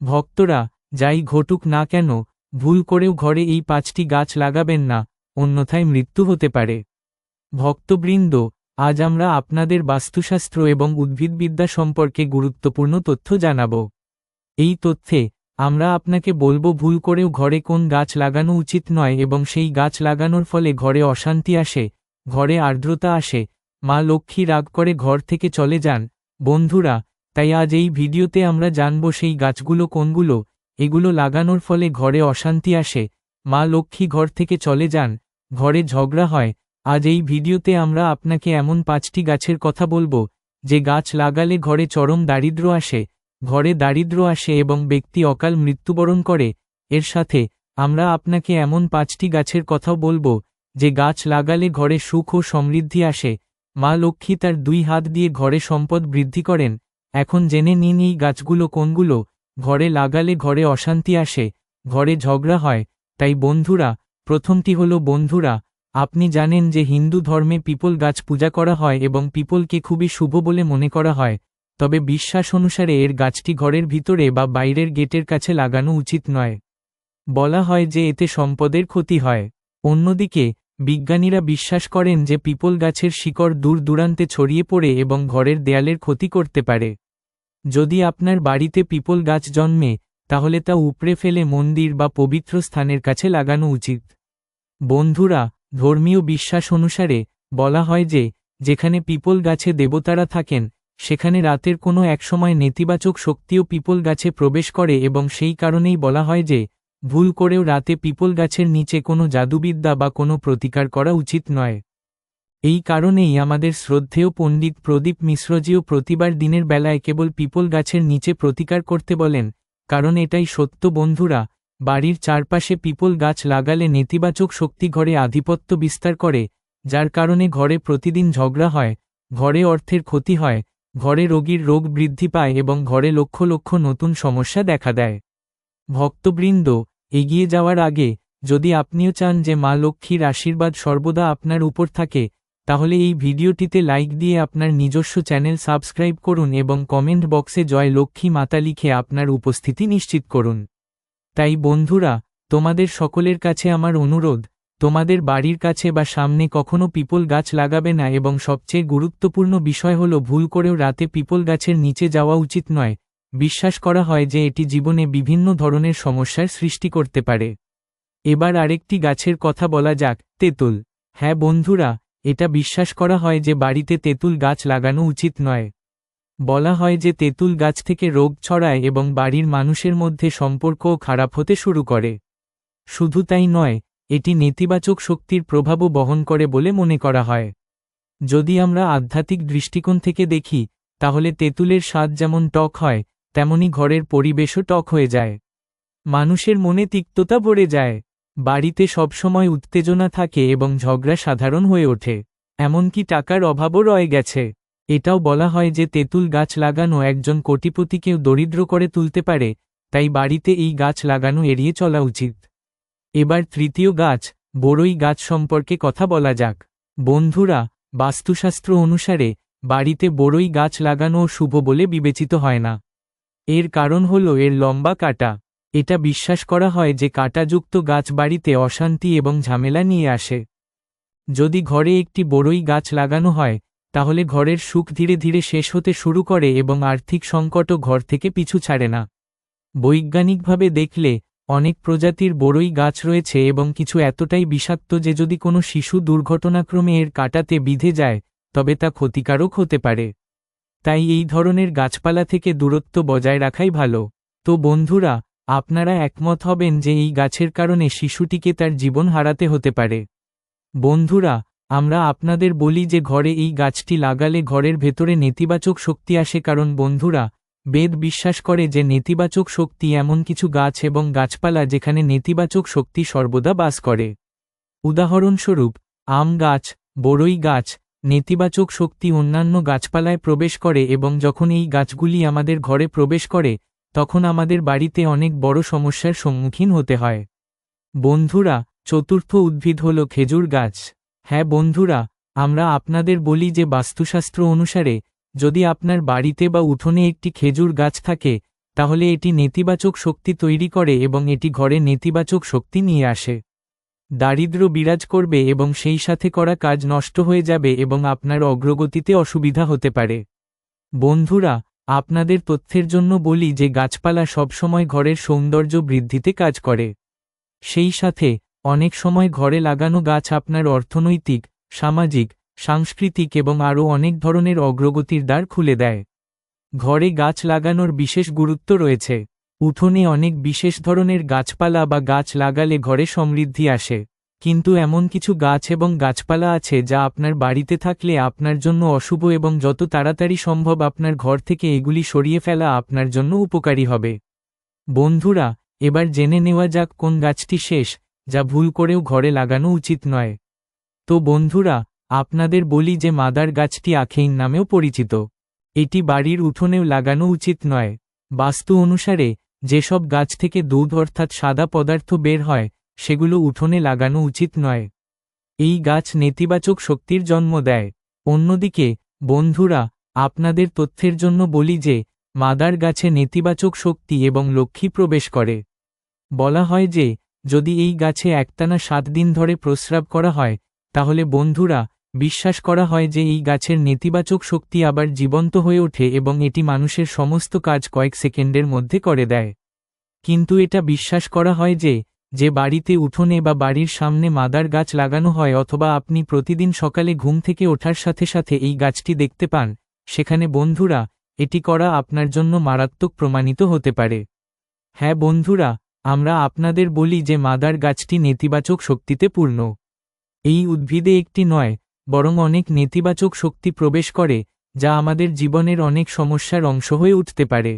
ভক্তরা, যাই ঘটুক না কেন, ভুল করেও ঘরে এই পাঁচটি গাছ লাগাবেন না, অন্যথায় মৃত্যু হতে পারে। ভক্তবৃন্দ, আজ আমরা আপনাদের বাস্তুশাস্ত্র এবং উদ্ভিদবিদ্যা সম্পর্কে গুরুত্বপূর্ণ তথ্য জানাব। এই তথ্যে, আমরা আপনাকে বলব ভুল করেও ঘরে কোন গাছ লাগানো উচিত নয় এবং সেই গাছ লাগানোর ফলে ঘরে অশান্তি আসে, ঘরে আর্দ্রতা আসে, মা লক্ষ্মী রাগ করে ঘর থেকে চলে যান। বন্ধুরা তাই আজ এই ভিডিওতে আমরা জানব সেই গাছগুলো কোনগুলো, এগুলো লাগানোর ফলে ঘরে অশান্তি আসে, মা লক্ষ্মী ঘর থেকে চলে যান, ঘরে ঝগড়া হয়, আজ এই ভিডিওতে আমরা আপনাকে এমন পাঁচটি গাছের কথা বলব, যে গাছ লাগালে ঘরে চরম দারিদ্র আসে, ঘরে দারিদ্র আসে এবং ব্যক্তি অকাল মৃত্যুবরণ করে, এর সাথে আমরা আপনাকে এমন পাঁচটি গাছের কথাও বলব, যে গাছ লাগালে ঘরে সুখ ও সমৃদ্ধি আসে, মা লক্ষ্মী তার দুই হাত দিয়ে ঘরে সম্পদ বৃদ্ধি করেন এখন জেনে নিন এই গাছগুলো কোনগুলো, ঘরে লাগালে ঘরে অশান্তি আসে, ঘরে ঝগড়া হয়, তাই বন্ধুরা, প্রথমটি হল বন্ধুরা, আপনি জানেন যে হিন্দু ধর্মে পিপল গাছ পূজা করা হয় এবং পিপলকে খুবই শুভ বলে মনে করা হয়, তবে বিশ্বাস অনুসারে এর গাছটি ঘরের ভিতরে বা বাইরের গেটের কাছে লাগানো উচিত নয়। বলা হয় যে এতে সম্পদের ক্ষতি হয়। অন্যদিকে বিজ্ঞানীরা বিশ্বাস করেন যে পিপল গাছের শিকড় দূর দূরান্তে ছড়িয়ে পড়ে এবং ঘরের দেয়ালের ক্ষতি করতে পারে। যদি আপনার বাড়িতে পিপল গাছ জন্মে, তাহলে তা উপড়ে ফেলে মন্দির বা পবিত্র স্থানের কাছে লাগানো উচিত। বন্ধুরা, ধর্মীয় বিশ্বাস অনুসারে বলা হয় যে, যেখানে পিপল গাছে দেবতারা থাকেন, সেখানে রাতের কোনো একসময় নেতিবাচক শক্তিও পিপল গাছে প্রবেশ করে এবং সেই কারণেই বলা হয় যে ভুল করেও রাতে পিপল গাছের নিচে কোনো জাদুবিদ্যা বা কোনো প্রতিকার করা উচিত নয়। এই কারণেই আমাদের শ্রদ্ধেয় পণ্ডিত প্রদীপ মিশ্রজিও প্রতিবার দিনের বেলায় কেবল পিপল গাছের নিচে প্রতিকার করতে বলেন, কারণ এটাই সত্য বন্ধুরা, বাড়ির চারপাশে পিপল গাছ লাগালে নেতিবাচক শক্তি ঘরে আধিপত্য বিস্তার করে, যার কারণে ঘরে প্রতিদিন ঝগড়া হয়, ঘরে অর্থের ক্ষতি হয়, ঘরে রোগীর রোগ বৃদ্ধি পায় এবং ঘরে লক্ষ লক্ষ নতুন সমস্যা দেখা দেয়। ভক্তবৃন্দ, এগিয়ে যাওয়ার আগে, যদি আপনিও চান যে মা লক্ষ্মীর আশীর্বাদ সর্বদা আপনার উপর থাকে, তাহলে এই ভিডিওটিতে লাইক দিয়ে আপনার নিজস্ব চ্যানেল সাবস্ক্রাইব করুন এবং কমেন্ট বক্সে জয় লক্ষ্মী মাতা লিখে আপনার উপস্থিতি নিশ্চিত করুন। তাই বন্ধুরা, তোমাদের সকলের কাছে আমার অনুরোধ, তোমাদের বাড়ির কাছে বা সামনে কখনো পিপল গাছ লাগাবে না এবং সবচেয়ে গুরুত্বপূর্ণ বিষয় হল ভুল করেও রাতে পিপল গাছের নিচে যাওয়া উচিত নয় বিশ্বাস করা হয় যে এটি জীবনে বিভিন্ন ধরনের সমস্যার সৃষ্টি করতে পারে। এবার আরেকটি গাছের কথা বলা যাক, তেঁতুল। হ্যাঁ বন্ধুরা, এটা বিশ্বাস করা হয় যে বাড়িতে তেঁতুল গাছ লাগানো উচিত নয়। বলা হয় যে তেঁতুল গাছ থেকে রোগ ছড়ায় এবং বাড়ির মানুষের মধ্যে সম্পর্কও খারাপ হতে শুরু করে। শুধু তাই নয়, এটি নেতিবাচক শক্তির প্রভাবও বহন করে বলে মনে করা হয়। যদি আমরা আধ্যাত্মিক দৃষ্টিকোণ থেকে দেখি, তাহলে তেঁতুলের স্বাদ যেমন টক হয় তেমনি ঘরের পরিবেশও টক হয়ে যায়। মানুষের মনে তিক্ততা ভরে যায়। বাড়িতে সবসময় উত্তেজনা থাকে এবং ঝগড়া সাধারণ হয়ে ওঠে। এমনকি টাকার অভাবও রয়ে গেছে। এটাও বলা হয় যে তেঁতুল গাছ লাগানো একজন কোটিপতিকেও দরিদ্র করে তুলতে পারে, তাই বাড়িতে এই গাছ লাগানো এড়িয়ে চলা উচিত। এবার তৃতীয় গাছ, বড়ই গাছ সম্পর্কে কথা বলা যাক। বন্ধুরা, বাস্তুশাস্ত্র অনুসারে, বাড়িতে বড়ই গাছ লাগানো শুভ বলে বিবেচিত হয় না। এর কারণ হল এর লম্বা কাটা। এটা বিশ্বাস করা হয় যে কাটাযুক্ত গাছ বাড়িতে অশান্তি এবং ঝামেলা নিয়ে আসে। যদি ঘরে একটি বড়ই গাছ লাগানো হয়, তাহলে ঘরের সুখ ধীরে ধীরে শেষ হতে শুরু করে এবং আর্থিক সংকটও ঘর থেকে পিছু ছাড়ে না। বৈজ্ঞানিকভাবে দেখলে, অনেক প্রজাতির বড়ই গাছ রয়েছে এবং কিছু এতটাই বিষাক্ত যে যদি কোনো শিশু দুর্ঘটনাক্রমে এর কাটাতে বিধে যায়, তবে তা ক্ষতিকারক হতে পারে। তাই এই ধরনের গাছপালা থেকে দূরত্ব বজায় রাখাই ভালো। তো বন্ধুরা, আপনারা একমত হবেন যে এই গাছের কারণে শিশুটিকে তার জীবন হারাতে হতে পারে। বন্ধুরা, আমরা আপনাদের বলি যে ঘরে এই গাছটি লাগালে ঘরের ভেতরে নেতিবাচক শক্তি আসে কারণ বন্ধুরা, বেদ বিশ্বাস করে যে নেতিবাচক শক্তি এমন কিছু গাছ এবং গাছপালা যেখানে নেতিবাচক শক্তি সর্বদা বাস করে। উদাহরণস্বরূপ, আম গাছ বড়ই গাছ নেতিবাচক শক্তি অন্যান্য গাছপালায় প্রবেশ করে এবং যখন এই গাছগুলি আমাদের ঘরে প্রবেশ করে, তখন আমাদের বাড়িতে অনেক বড় সমস্যার সম্মুখীন হতে হয়। বন্ধুরা, চতুর্থ উদ্ভিদ হল খেজুর গাছ। হ্যাঁ বন্ধুরা, আমরা আপনাদের বলি যে বাস্তুশাস্ত্র অনুসারে, যদি আপনার বাড়িতে বা উঠোনে একটি খেজুর গাছ থাকে, তাহলে এটি নেতিবাচক শক্তি তৈরি করে এবং এটি ঘরে নেতিবাচক শক্তি নিয়ে আসে। দারিদ্র বিরাজ করবে এবং সেই সাথে করা কাজ নষ্ট হয়ে যাবে এবং আপনার অগ্রগতিতে অসুবিধা হতে পারে। বন্ধুরা, আপনাদের তথ্যের জন্য বলি যে গাছপালা সবসময় ঘরের সৌন্দর্য বৃদ্ধিতে কাজ করে। সেই সাথে, অনেক সময় ঘরে লাগানো গাছ আপনার অর্থনৈতিক, সামাজিক, সাংস্কৃতিক এবং আরও অনেক ধরনের অগ্রগতির দ্বার খুলে দেয়। ঘরে গাছ লাগানোর বিশেষ গুরুত্ব রয়েছে। উঠোনে অনেক বিশেষ ধরনের গাছপালা বা গাছ লাগালে ঘরে সমৃদ্ধি আসে, কিন্তু এমন কিছু গাছ এবং গাছপালা আছে যা আপনার বাড়িতে থাকলে আপনার জন্য অশুভ এবং যত তাড়াতাড়ি সম্ভব আপনার ঘর থেকে এগুলি সরিয়ে ফেলা আপনার জন্য উপকারী হবে। বন্ধুরা, এবার জেনে নেওয়া যাক কোন গাছটি শেষ, যা ভুল করেও ঘরে লাগানো উচিত নয়। তো বন্ধুরা, আপনাদের বলি যে মাদার গাছটি আখেইন নামেও পরিচিত। এটি বাড়ির উঠোনেও লাগানো উচিত নয়। বাস্তু অনুসারে যেসব গাছ থেকে দুধ অর্থাৎ সাদা পদার্থ বের হয়, সেগুলো উঠোনে লাগানো উচিত নয়। এই গাছ নেতিবাচক শক্তির জন্ম দেয়। অন্যদিকে, বন্ধুরা, আপনাদের তথ্যের জন্য বলি যে, মাদার গাছে নেতিবাচক শক্তি এবং লক্ষ্মী প্রবেশ করে। বলা হয় যে, যদি এই গাছে একটানা সাত দিন ধরে প্রস্রাব করা হয়, তাহলে বন্ধুরা বিশ্বাস করা হয় যে এই গাছের নেতিবাচক শক্তি আবার জীবন্ত হয়ে ওঠে এবং এটি মানুষের সমস্ত কাজ কয়েক সেকেন্ডের মধ্যে করে দেয়। কিন্তু এটা বিশ্বাস করা হয় যে যে বাড়িতে উঠোনে বা বাড়ির সামনে মাদার গাছ লাগানো হয় অথবা আপনি প্রতিদিন সকালে ঘুম থেকে ওঠার সাথে সাথে এই গাছটি দেখতে পান, সেখানে বন্ধুরা, এটি করা আপনার জন্য মারাত্মক প্রমাণিত হতে পারে। হ্যাঁ বন্ধুরা, আমরা আপনাদের বলি যে মাদার গাছটি নেতিবাচক শক্তিতে পূর্ণ। এই উদ্ভিদে একটি নয় বরং অনেক নেতিবাচক শক্তি প্রবেশ করে, যা আমাদের জীবনের অনেক সমস্যার অংশ হয়ে উঠতে পারে।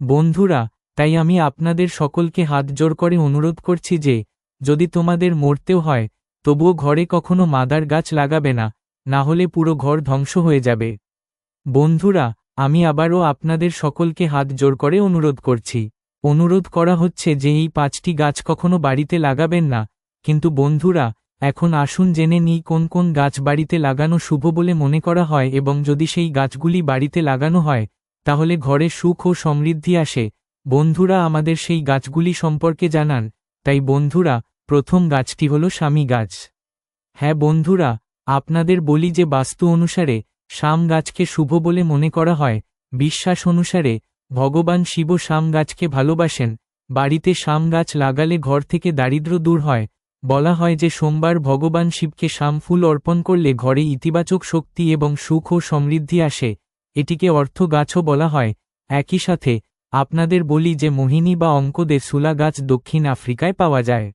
বন্ধুরা, তাই আমি আপনাদের সকলকে হাত জোর করে অনুরোধ করছি যে, যদি তোমাদের মরতেও হয়, তবুও ঘরে কখনো মাদার গাছ লাগাবে না না হলে পুরো ঘর ধ্বংস হয়ে যাবে। বন্ধুরা, আমি আবারও আপনাদের সকলকে হাত জোর করে অনুরোধ করছি। অনুরোধ করা হচ্ছে যে এই পাঁচটি গাছ কখনো বাড়িতে লাগাবেন না, কিন্তু বন্ধুরা এখন আসুন জেনে নিই কোন কোন গাছ বাড়িতে লাগানো শুভ বলে মনে করা হয় এবং যদি সেই গাছগুলি বাড়িতে লাগানো হয়, তাহলে ঘরে সুখ ও সমৃদ্ধি আসে। বন্ধুরা, আমাদের সেই গাছগুলি সম্পর্কে জানান। তাই বন্ধুরা, প্রথম গাছটি হল স্বামী গাছ। হ্যাঁ বন্ধুরা, আপনাদের বলি যে বাস্তু অনুসারে শাম গাছকে শুভ বলে মনে করা হয়। বিশ্বাস অনুসারে ভগবান শিব শাম গাছকে ভালোবাসেন। বাড়িতে শাম গাছ লাগালে ঘর থেকে দারিদ্র দূর হয়। বলা হয় যে সোমবার ভগবান শিবকে শাম ফুল অর্পণ করলে ঘরে ইতিবাচক শক্তি এবং সুখ ও সমৃদ্ধি আসে, এটিকে অর্থ গাছও বলা হয়। একই সাথে, আপনাদের বলি যে মোহিনী বা অঙ্কদে সুলা গাছ দক্ষিণ আফ্রিকায় পাওয়া যায়।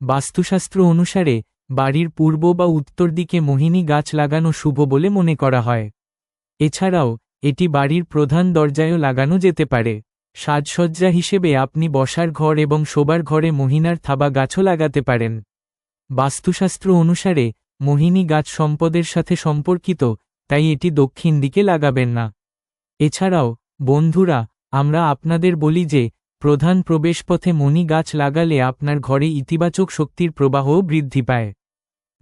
বাস্তুশাস্ত্র অনুসারে, বাড়ির পূর্ব বা উত্তর দিকে মোহিনী গাছ লাগানো শুভ বলে মনে করা হয়। এছাড়াও, এটি বাড়ির প্রধান দরজায়ও লাগানো যেতে পারে। সাজসজ্জা হিসেবে আপনি বসার ঘর এবং শোবার ঘরে মহিনার থাবা গাছও লাগাতে পারেন। বাস্তুশাস্ত্র অনুসারে, মোহিনী গাছ সম্পদের সাথে সম্পর্কিত, তাই এটি দক্ষিণ দিকে লাগাবেন না। এছাড়াও, বন্ধুরা, আমরা আপনাদের বলি যে, প্রধান প্রবেশপথে মণি গাছ লাগালে আপনার ঘরে ইতিবাচক শক্তির প্রবাহও বৃদ্ধি পায়।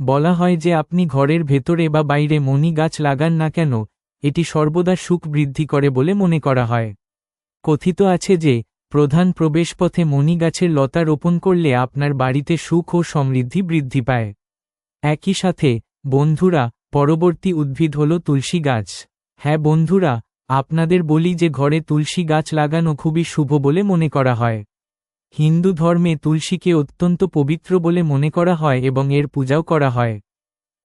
বলা হয় যে আপনি ঘরের ভেতরে বা বাইরে মণি গাছ লাগান না কেন, এটি সর্বদা সুখ বৃদ্ধি করে বলে মনে করা হয়। কথিত আছে যে, প্রধান প্রবেশপথে মণি গাছের লতা রোপণ করলে আপনার বাড়িতে সুখ ও সমৃদ্ধি বৃদ্ধি পায়। একই সাথে, বন্ধুরা, পরবর্তী উদ্ভিদ হল তুলসী গাছ। হ্যাঁ বন্ধুরা, আপনাদের বলি যে ঘরে তুলসী গাছ লাগানো খুবই শুভ বলে মনে করা হয়। হিন্দু ধর্মে তুলসীকে অত্যন্ত পবিত্র বলে মনে করা হয় এবং এর পূজাও করা হয়।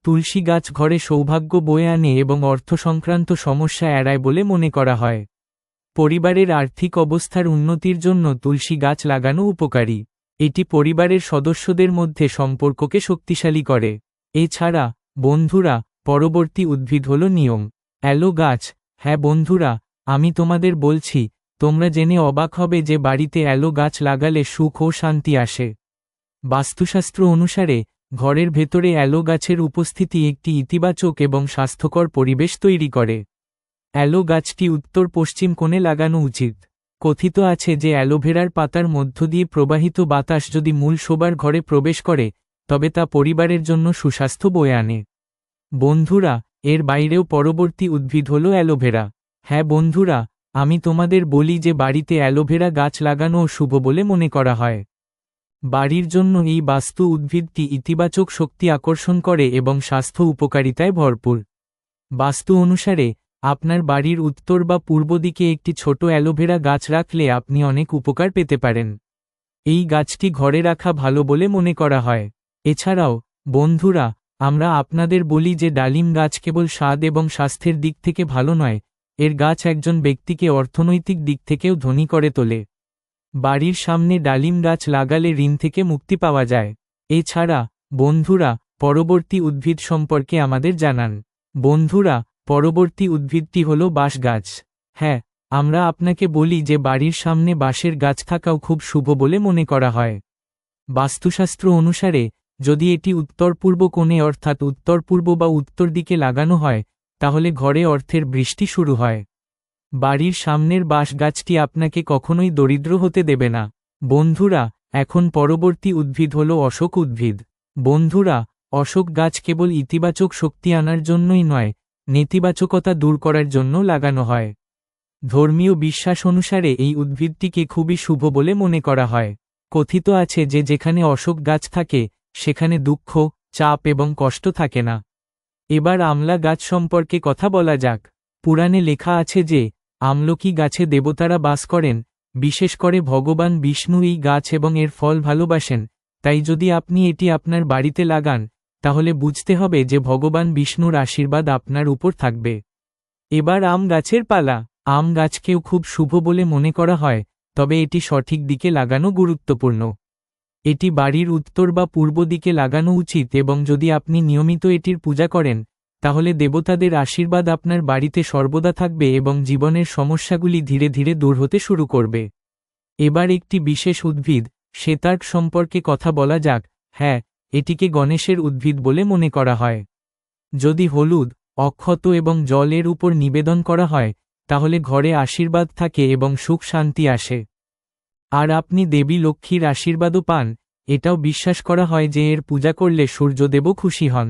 তুলসী গাছ ঘরে সৌভাগ্য বয়ে আনে এবং অর্থ সংক্রান্ত সমস্যা এড়ায় বলে মনে করা হয়। পরিবারের আর্থিক অবস্থার উন্নতির জন্য তুলসী গাছ লাগানো উপকারী। এটি পরিবারের সদস্যদের মধ্যে সম্পর্ককে শক্তিশালী করে। এছাড়া, বন্ধুরা, পরবর্তী উদ্ভিদ হল নিয়ম। অ্যালো গাছ হ্যাঁ বন্ধুরা, আমি তোমাদের বলছি, তোমরা জেনে অবাক হবে যে বাড়িতে অ্যালো গাছ লাগালে সুখ ও শান্তি আসে। বাস্তুশাস্ত্র অনুসারে, ঘরের ভেতরে অ্যালো গাছের উপস্থিতি একটি ইতিবাচক এবং স্বাস্থ্যকর পরিবেশ তৈরি করে। অ্যালো গাছটি উত্তর পশ্চিম কোণে লাগানো উচিত। কথিত আছে যে অ্যালোভেরার পাতার মধ্য দিয়ে প্রবাহিত বাতাস যদি মূল শোবার ঘরে প্রবেশ করে, তবে তা পরিবারের জন্য সুস্বাস্থ্য বয়ে আনে। বন্ধুরা, এর বাইরেও পরবর্তী উদ্ভিদ হল অ্যালোভেরা। হ্যাঁ বন্ধুরা, আমি তোমাদের বলি যে বাড়িতে অ্যালোভেরা গাছ লাগানোও শুভ বলে মনে করা হয়। বাড়ির জন্য এই বাস্তু উদ্ভিদটি ইতিবাচক শক্তি আকর্ষণ করে এবং স্বাস্থ্য উপকারিতায় ভরপুর। বাস্তু অনুসারে আপনার বাড়ির উত্তর বা পূর্ব দিকে একটি ছোট অ্যালোভেরা গাছ রাখলে আপনি অনেক উপকার পেতে পারেন। এই গাছটি ঘরে রাখা ভালো বলে মনে করা হয়। এছাড়াও, বন্ধুরা, আমরা আপনাদের বলি যে ডালিম গাছ কেবল স্বাদ এবং স্বাস্থ্যের দিক থেকে ভালো নয়, এর গাছ একজন ব্যক্তিকে অর্থনৈতিক দিক থেকেও ধনী করে তোলে। বাড়ির সামনে ডালিম গাছ লাগালে ঋণ থেকে মুক্তি পাওয়া যায়। এছাড়া, বন্ধুরা, পরবর্তী উদ্ভিদ সম্পর্কে আমাদের জানান। বন্ধুরা পরবর্তী উদ্ভিদটি হল বাঁশ গাছ। হ্যাঁ আমরা আপনাকে বলি যে বাড়ির সামনে বাঁশের গাছ থাকাও খুব শুভ বলে মনে করা হয়। বাস্তুশাস্ত্র অনুসারে, যদি এটি উত্তর পূর্ব কোণে অর্থাৎ উত্তর পূর্ব বা উত্তর দিকে লাগানো হয়, তাহলে ঘরে অর্থের বৃষ্টি শুরু হয়। বাড়ির সামনের বাঁশ গাছটি আপনাকে কখনোই দরিদ্র হতে দেবে না। বন্ধুরা, এখন পরবর্তী উদ্ভিদ হল অশোক উদ্ভিদ। বন্ধুরা, অশোক গাছ কেবল ইতিবাচক শক্তি আনার জন্যই নয় নেতিবাচকতা দূর করার জন্য লাগানো হয়। ধর্মীয় বিশ্বাস অনুসারে এই উদ্ভিদটিকে খুবই শুভ বলে মনে করা হয়। কথিত আছে যে যেখানে অশোক গাছ থাকে, সেখানে দুঃখ, চাপ এবং কষ্ট থাকে না। এবার আমলা গাছ সম্পর্কে কথা বলা যাক। পুরাণে লেখা আছে যে, আমলকি গাছে দেবতারা বাস করেন, বিশেষ করে ভগবান বিষ্ণু এই গাছ এবং এর ফল ভালোবাসেন, তাই যদি আপনি এটি আপনার বাড়িতে লাগান তাহলে বুঝতে হবে যে ভগবান বিষ্ণুর আশীর্বাদ আপনার উপর থাকবে। এবার আম গাছের পালা। আম গাছকেও খুব শুভ বলে মনে করা হয়, তবে এটি সঠিক দিকে লাগানো গুরুত্বপূর্ণ। এটি বাড়ির উত্তর বা পূর্ব দিকে লাগানো উচিত এবং যদি আপনি নিয়মিত এটির পূজা করেন, তাহলে দেবতাদের আশীর্বাদ আপনার বাড়িতে সর্বদা থাকবে এবং জীবনের সমস্যাগুলি ধীরে ধীরে দূর হতে শুরু করবে। এবার একটি বিশেষ উদ্ভিদ শ্বেতার্ক সম্পর্কে কথা বলা যাক। হ্যাঁ এটিকে গণেশের উদ্ভিদ বলে মনে করা হয়। যদি হলুদ, অক্ষত এবং জলের উপর নিবেদন করা হয়, তাহলে ঘরে আশীর্বাদ থাকে এবং সুখ শান্তি আসে। আর আপনি দেবী লক্ষ্মীর আশীর্বাদও পান, এটাও বিশ্বাস করা হয় যে এর পূজা করলে সূর্যদেবও খুশি হন।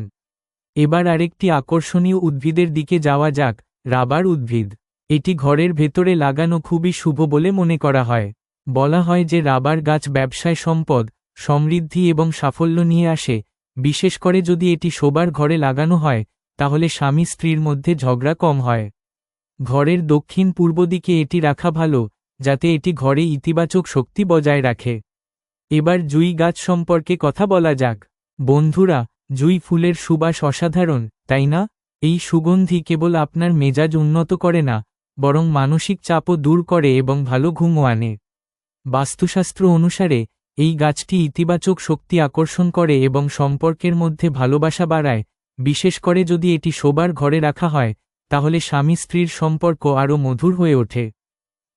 এবার আরেকটি আকর্ষণীয় উদ্ভিদের দিকে যাওয়া যাক, রাবার উদ্ভিদ। এটি ঘরের ভেতরে লাগানো খুবই শুভ বলে মনে করা হয়। বলা হয় যে রাবার গাছ ব্যবসায় সম্পদ সমৃদ্ধি এবং সাফল্য নিয়ে আসে, বিশেষ করে যদি এটি শোবার ঘরে লাগানো হয়, তাহলে স্বামী স্ত্রীর মধ্যে ঝগড়া কম হয়। ঘরের দক্ষিণ পূর্ব দিকে এটি রাখা ভালো, যাতে এটি ঘরে ইতিবাচক শক্তি বজায় রাখে। এবার জুই গাছ সম্পর্কে কথা বলা যাক। বন্ধুরা, জুই ফুলের সুবাস অসাধারণ, তাই না? এই সুগন্ধি কেবল আপনার মেজাজ উন্নত করে না, বরং মানসিক চাপও দূর করে এবং ভালো ঘুমও আনে। বাস্তুশাস্ত্র অনুসারে এই গাছটি ইতিবাচক শক্তি আকর্ষণ করে এবং সম্পর্কের মধ্যে ভালোবাসা বাড়ায়, বিশেষ করে যদি এটি শোবার ঘরে রাখা হয়, তাহলে স্বামী স্ত্রীর সম্পর্ক আরও মধুর হয়ে ওঠে।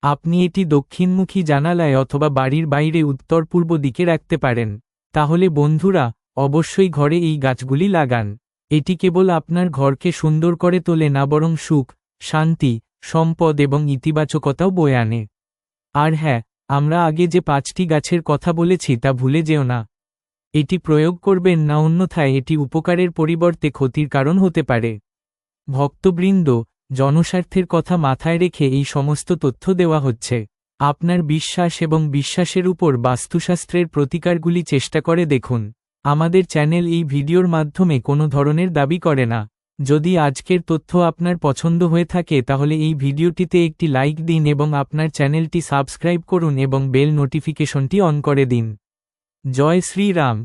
আপনি এটি দক্ষিণমুখী জানালায় অথবা বাড়ির বাইরে উত্তর পূর্ব দিকে রাখতে পারেন, তাহলে বন্ধুরা, অবশ্যই ঘরে এই গাছগুলি লাগান। এটি কেবল আপনার ঘরকে সুন্দর করে তোলে না বরং সুখ, শান্তি, সম্পদ এবং ইতিবাচকতাও বয়ে আনে। আর হ্যাঁ আমরা আগে যে পাঁচটি গাছের কথা বলেছি তা ভুলে যেও না। এটি প্রয়োগ করবেন না, অন্যথায় এটি উপকারের পরিবর্তে ক্ষতির কারণ হতে পারে। ভক্তবৃন্দ, জনস্বার্থের কথা মাথায় রেখে এই সমস্ত তথ্য দেওয়া হচ্ছে। আপনার বিশ্বাস এবং বিশ্বাসের উপর বাস্তুশাস্ত্রের প্রতিকারগুলি চেষ্টা করে দেখুন। আমাদের চ্যানেল এই ভিডিওর মাধ্যমে কোনো ধরনের দাবি করে না। যদি আজকের তথ্য আপনার পছন্দ হয়ে থাকে, তাহলে এই ভিডিওটিতে একটি লাইক দিন এবং আপনার চ্যানেলটি সাবস্ক্রাইব করুন এবং বেল নোটিফিকেশনটি অন করে দিন। জয় শ্রীরাম।